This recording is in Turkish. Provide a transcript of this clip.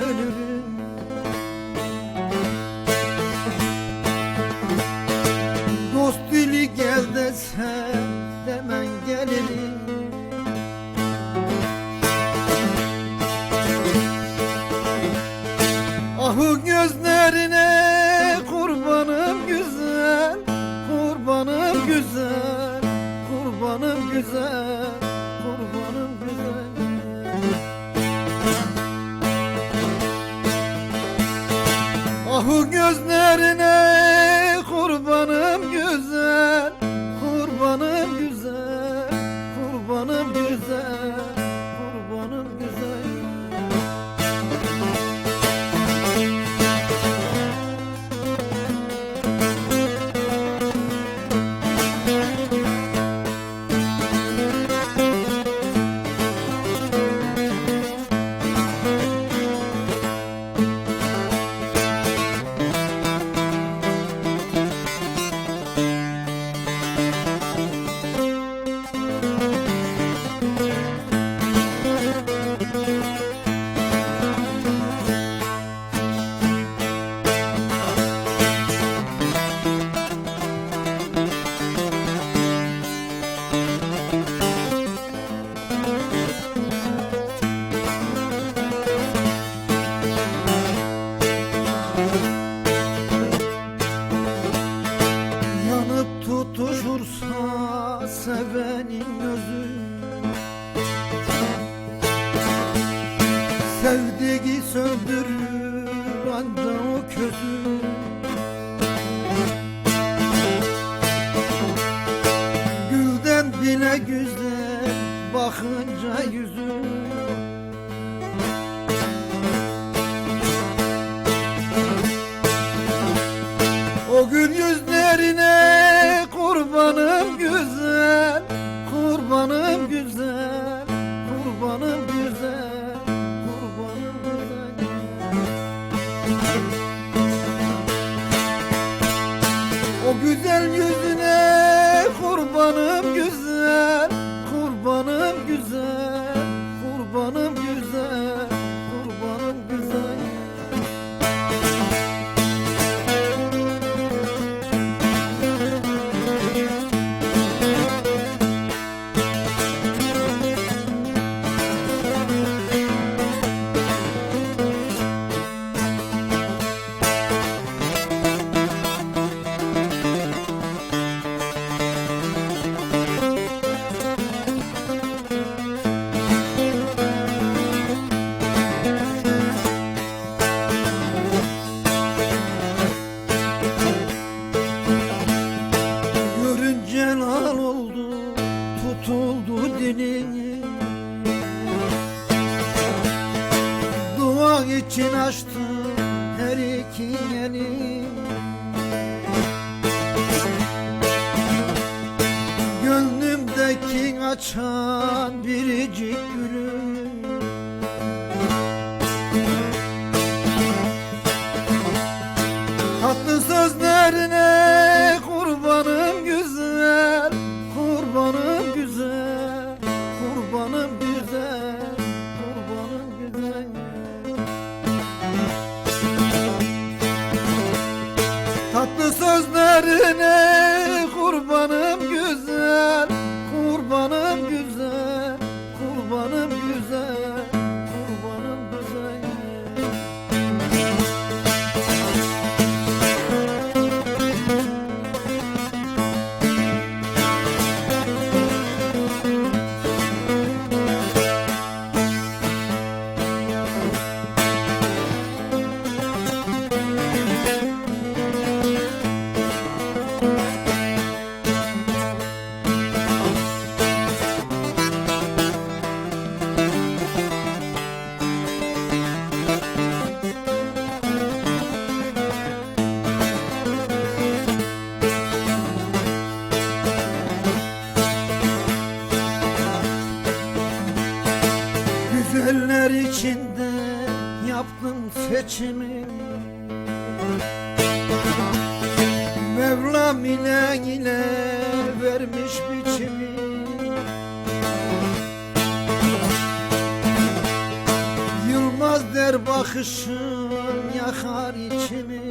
ölürüm. Dost dili gel dese demen gelirim. Ahu gözlerine kurbanım güzel Kurbanım güzel Kurbanım güzel gözlerine Gülden bile güzel bakınca yüzü güzel yüzüne dilim Dua için açtım her iki elim Gönlümdeki açan biricik gülüm Tatlı sözlerine sözlerine içimi. Mevlam ile yine vermiş biçimi. Yılmaz der bakışın yakar içimi.